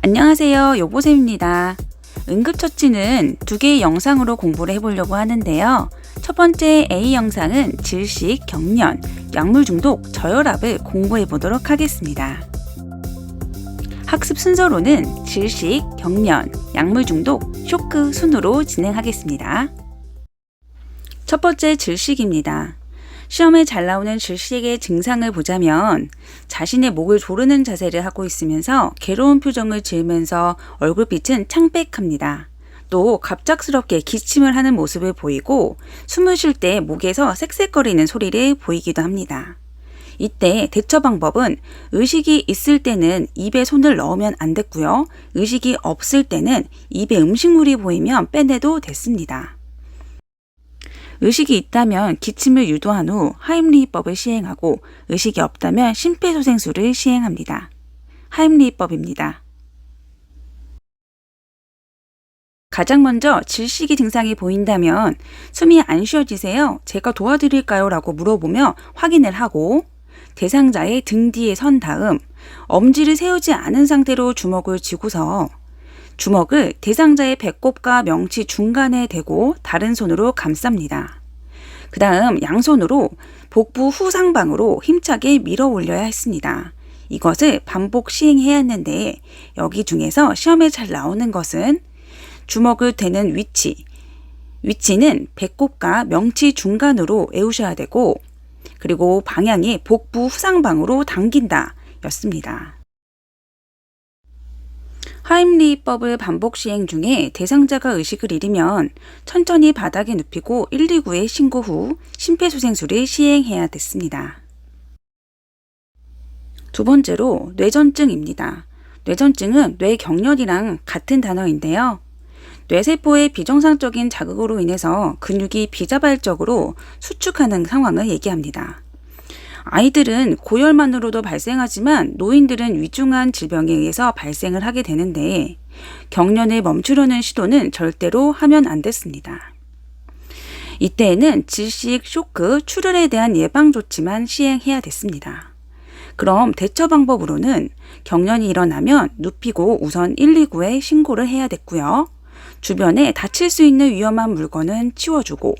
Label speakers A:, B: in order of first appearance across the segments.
A: 안녕하세요. 요보쌤입니다. 응급처치는 두 개의 영상으로 공부를 해보려고 하는데요. 첫 번째 A 영상은 질식, 경련, 약물 중독, 저혈압을 공부해 보도록 하겠습니다. 학습 순서로는 질식, 경련, 약물 중독, 쇼크 순으로 진행하겠습니다. 첫 번째 질식입니다. 시험에 잘 나오는 질식의 증상을 보자면 자신의 목을 조르는 자세를 하고 있으면서 괴로운 표정을 지으면서 얼굴빛은 창백합니다. 또 갑작스럽게 기침을 하는 모습을 보이고 숨을 쉴 때 목에서 쌕쌕거리는 소리를 보이기도 합니다. 이때 대처 방법은 의식이 있을 때는 입에 손을 넣으면 안 됐고요. 의식이 없을 때는 입에 음식물이 보이면 빼내도 됐습니다. 의식이 있다면 기침을 유도한 후 하임리히법을 시행하고 의식이 없다면 심폐소생술을 시행합니다. 하임리히법입니다. 가장 먼저 질식이 증상이 보인다면 숨이 안 쉬어지세요? 제가 도와드릴까요? 라고 물어보며 확인을 하고 대상자의 등 뒤에 선 다음 엄지를 세우지 않은 상태로 주먹을 쥐고서 주먹을 대상자의 배꼽과 명치 중간에 대고 다른 손으로 감쌉니다. 그 다음 양손으로 복부 후상방으로 힘차게 밀어 올려야 했습니다. 이것을 반복 시행해야 했는데 여기 중에서 시험에 잘 나오는 것은 주먹을 대는 위치, 위치는 배꼽과 명치 중간으로 외우셔야 되고 그리고 방향이 복부 후상방으로 당긴다 였습니다. 하임리법을 반복 시행 중에 대상자가 의식을 잃으면 천천히 바닥에 눕히고 119에 신고 후 심폐소생술을 시행해야 됐습니다. 두 번째로 뇌전증입니다. 뇌전증은 뇌경련이랑 같은 단어인데요. 뇌세포의 비정상적인 자극으로 인해서 근육이 비자발적으로 수축하는 상황을 얘기합니다. 아이들은 고열만으로도 발생하지만 노인들은 위중한 질병에 의해서 발생을 하게 되는데 경련을 멈추려는 시도는 절대로 하면 안 됐습니다. 이때에는 질식, 쇼크, 출혈에 대한 예방 조치만 시행해야 됐습니다. 그럼 대처 방법으로는 경련이 일어나면 눕히고 우선 119에 신고를 해야 됐고요. 주변에 다칠 수 있는 위험한 물건은 치워주고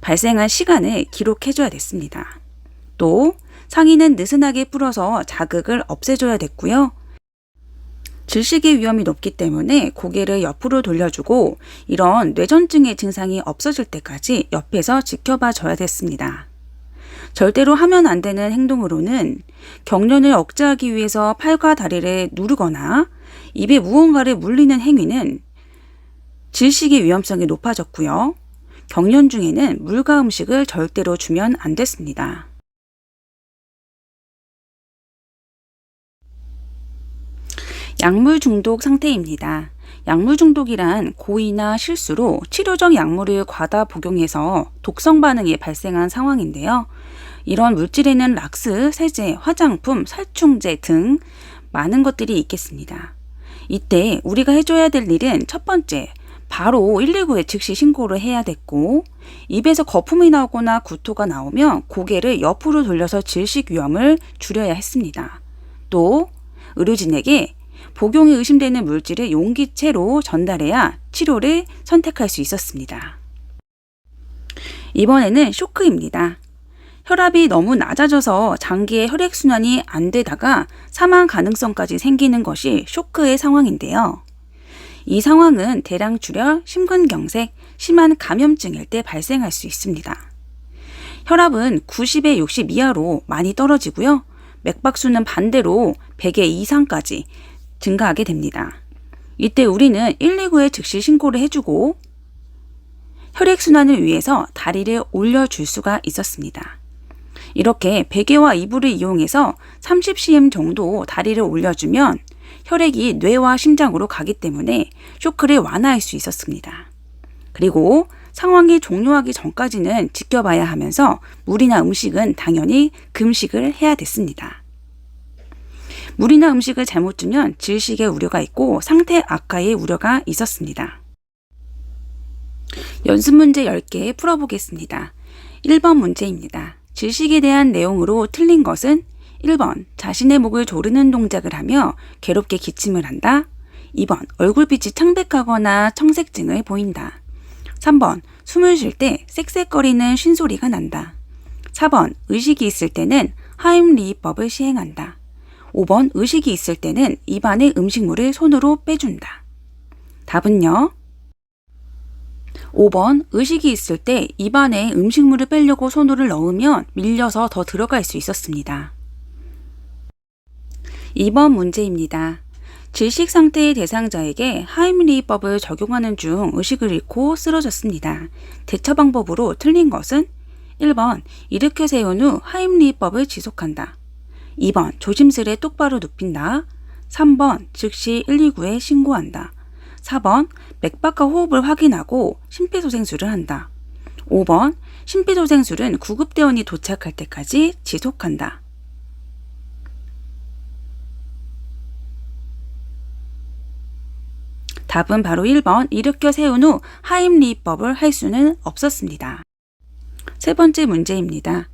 A: 발생한 시간을 기록해줘야 됐습니다. 또 상의는 느슨하게 풀어서 자극을 없애줘야 됐고요. 질식의 위험이 높기 때문에 고개를 옆으로 돌려주고 이런 뇌전증의 증상이 없어질 때까지 옆에서 지켜봐 줘야 됐습니다. 절대로 하면 안 되는 행동으로는 경련을 억제하기 위해서 팔과 다리를 누르거나 입에 무언가를 물리는 행위는 질식의 위험성이 높아졌고요. 경련 중에는 물과 음식을 절대로 주면 안 됐습니다. 약물 중독 상태입니다. 약물 중독이란 고의나 실수로 치료적 약물을 과다 복용해서 독성 반응이 발생한 상황인데요. 이런 물질에는 락스, 세제, 화장품, 살충제 등 많은 것들이 있겠습니다. 이때 우리가 해줘야 될 일은 첫 번째, 바로 119에 즉시 신고를 해야 됐고, 입에서 거품이 나오거나 구토가 나오면 고개를 옆으로 돌려서 질식 위험을 줄여야 했습니다. 또, 의료진에게 복용이 의심되는 물질을 용기채로 전달해야 치료를 선택할 수 있었습니다. 이번에는 쇼크입니다. 혈압이 너무 낮아져서 장기의 혈액순환이 안 되다가 사망 가능성까지 생기는 것이 쇼크의 상황인데요. 이 상황은 대량 출혈, 심근경색, 심한 감염증일 때 발생할 수 있습니다. 혈압은 90에 60 이하로 많이 떨어지고요. 맥박수는 반대로 100에 이상까지 증가하게 됩니다. 이때 우리는 119에 즉시 신고를 해주고 혈액순환을 위해서 다리를 올려줄 수가 있었습니다. 이렇게 베개와 이불을 이용해서 30cm 정도 다리를 올려주면 혈액이 뇌와 심장으로 가기 때문에 쇼크를 완화할 수 있었습니다. 그리고 상황이 종료하기 전까지는 지켜봐야 하면서 물이나 음식은 당연히 금식을 해야 됐습니다. 물이나 음식을 잘못 주면 질식의 우려가 있고 상태 악화의 우려가 있었습니다. 연습 문제 10개 풀어보겠습니다. 1번 문제입니다. 질식에 대한 내용으로 틀린 것은 1번 자신의 목을 조르는 동작을 하며 괴롭게 기침을 한다. 2번 얼굴빛이 창백하거나 청색증을 보인다. 3번 숨을 쉴 때 쌕쌕거리는 쉰소리가 난다. 4번 의식이 있을 때는 하임리히법을 시행한다. 5번 의식이 있을 때는 입안에 음식물을 손으로 빼준다. 답은요? 5번 의식이 있을 때 입안에 음식물을 빼려고 손으로 넣으면 밀려서 더 들어갈 수 있었습니다. 2번 문제입니다. 질식 상태의 대상자에게 하임리히법을 적용하는 중 의식을 잃고 쓰러졌습니다. 대처 방법으로 틀린 것은 1번 일으켜 세운 후 하임리히법을 지속한다. 2번 조심스레 똑바로 눕힌다. 3번 즉시 119에 신고한다. 4번 맥박과 호흡을 확인하고 심폐소생술을 한다. 5번 심폐소생술은 구급대원이 도착할 때까지 지속한다. 답은 바로 1번 일으켜 세운 후 하임리히법을 할 수는 없었습니다. 세 번째 문제입니다.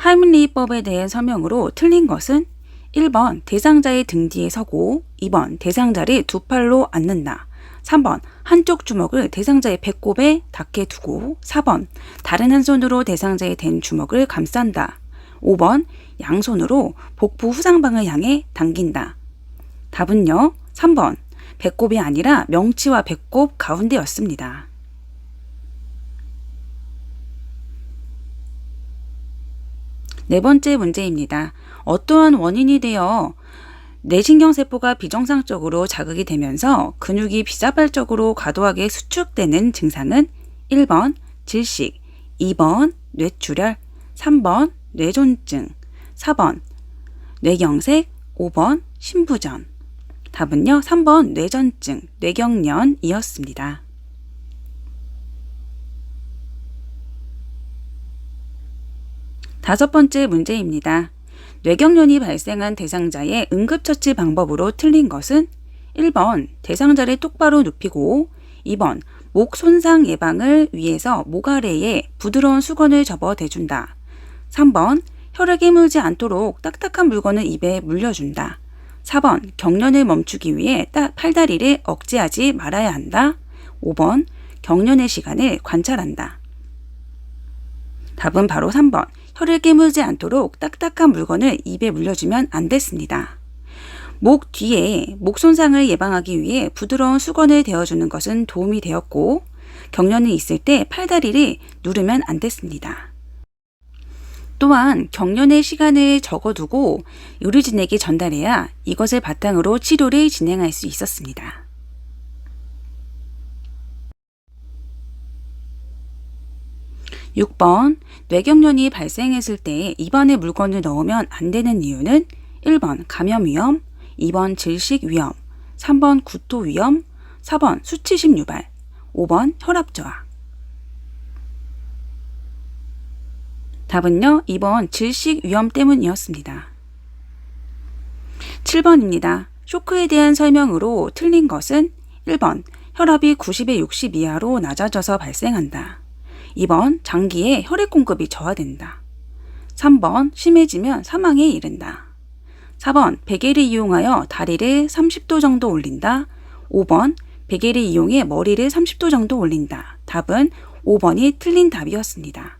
A: 하임리히법에 대한 설명으로 틀린 것은 1번 대상자의 등 뒤에 서고 2번 대상자를 두 팔로 앉는다. 3번 한쪽 주먹을 대상자의 배꼽에 닿게 두고 4번 다른 한 손으로 대상자의 댄 주먹을 감싼다. 5번 양손으로 복부 후상방을 향해 당긴다. 답은요. 3번 배꼽이 아니라 명치와 배꼽 가운데였습니다. 네 번째 문제입니다. 어떠한 원인이 되어 뇌신경세포가 비정상적으로 자극이 되면서 근육이 비자발적으로 과도하게 수축되는 증상은 1번 질식, 2번 뇌출혈, 3번 뇌존증, 4번 뇌경색, 5번 신부전. 답은요, 3번 뇌전증, 뇌경련이었습니다. 다섯 번째 문제입니다. 뇌경련이 발생한 대상자의 응급처치 방법으로 틀린 것은 1번 대상자를 똑바로 눕히고 2번 목 손상 예방을 위해서 목 아래에 부드러운 수건을 접어 대준다. 3번 혈액이 물지 않도록 딱딱한 물건을 입에 물려준다. 4번 경련을 멈추기 위해 팔다리를 억제하지 말아야 한다. 5번 경련의 시간을 관찰한다. 답은 바로 3번 혀를 깨물지 않도록 딱딱한 물건을 입에 물려주면 안 됐습니다. 목 뒤에 목 손상을 예방하기 위해 부드러운 수건을 대어주는 것은 도움이 되었고 경련이 있을 때 팔다리를 누르면 안 됐습니다. 또한 경련의 시간을 적어두고 의료진에게 전달해야 이것을 바탕으로 치료를 진행할 수 있었습니다. (6번) 뇌경련이 발생했을 때 입안에 물건을 넣으면 안 되는 이유는 1번 감염 위험, 2번 질식 위험, 3번 구토 위험, 4번 수치심 유발, 5번 혈압 저하. 답은요, 2번 질식 위험 때문이었습니다. 7번입니다. 쇼크에 대한 설명으로 틀린 것은 1번 혈압이 90에 60 이하로 낮아져서 발생한다. 2번 장기에 혈액 공급이 저하된다. 3번 심해지면 사망에 이른다. 4번 베개를 이용하여 다리를 30도 정도 올린다. 5번 베개를 이용해 머리를 30도 정도 올린다. 답은 5번이 틀린 답이었습니다.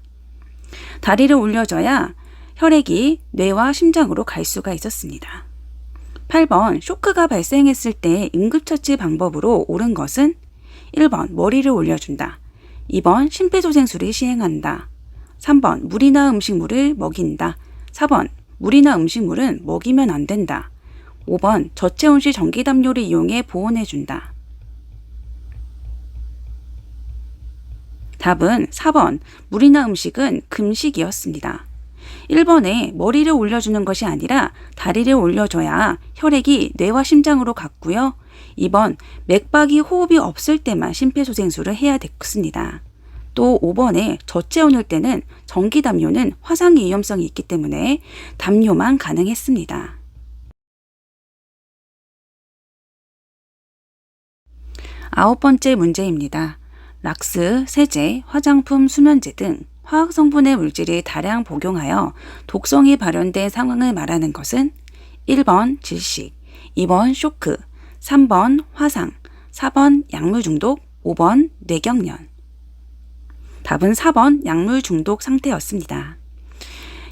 A: 다리를 올려줘야 혈액이 뇌와 심장으로 갈 수가 있었습니다. 8번 쇼크가 발생했을 때 응급처치 방법으로 옳은 것은 1번 머리를 올려준다. 2번 심폐소생술을 시행한다. 3번 물이나 음식물을 먹인다. 4번 물이나 음식물은 먹이면 안 된다. 5번 저체온 시 전기담요를 이용해 보온해준다. 답은 4번 물이나 음식은 금식이었습니다. 1번에 머리를 올려주는 것이 아니라 다리를 올려줘야 혈액이 뇌와 심장으로 갔고요. 2번 맥박이 호흡이 없을 때만 심폐소생술을 해야 됐습니다. 또 5번에 저체온일 때는 전기 담요는 화상 위험성이 있기 때문에 담요만 가능했습니다. 아홉 번째 문제입니다. 락스, 세제, 화장품, 수면제 등 화학 성분의 물질이 다량 복용하여 독성이 발현된 상황을 말하는 것은 1번 질식, 2번 쇼크, 3번 화상, 4번 약물 중독, 5번 뇌경련. 답은 4번 약물 중독 상태였습니다.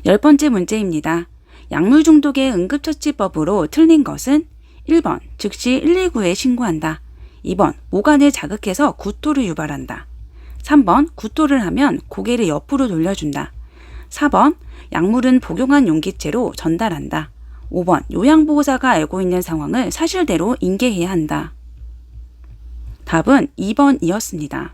A: 열 번째 문제입니다. 약물 중독의 응급처치법으로 틀린 것은 1번 즉시 119에 신고한다. 2번 모관을 자극해서 구토를 유발한다. 3번 구토를 하면 고개를 옆으로 돌려준다. 4번 약물은 복용한 용기체로 전달한다. 5번 요양보호사가 알고 있는 상황을 사실대로 인계해야 한다. 답은 2번이었습니다.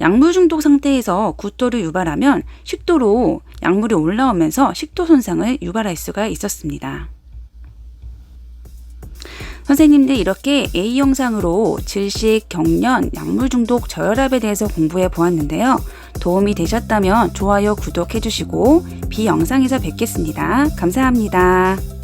A: 약물 중독 상태에서 구토를 유발하면 식도로 약물이 올라오면서 식도 손상을 유발할 수가 있었습니다. 선생님들 이렇게 A 영상으로 질식, 경련, 약물 중독, 저혈압에 대해서 공부해 보았는데요. 도움이 되셨다면 좋아요, 구독해 주시고 B 영상에서 뵙겠습니다. 감사합니다.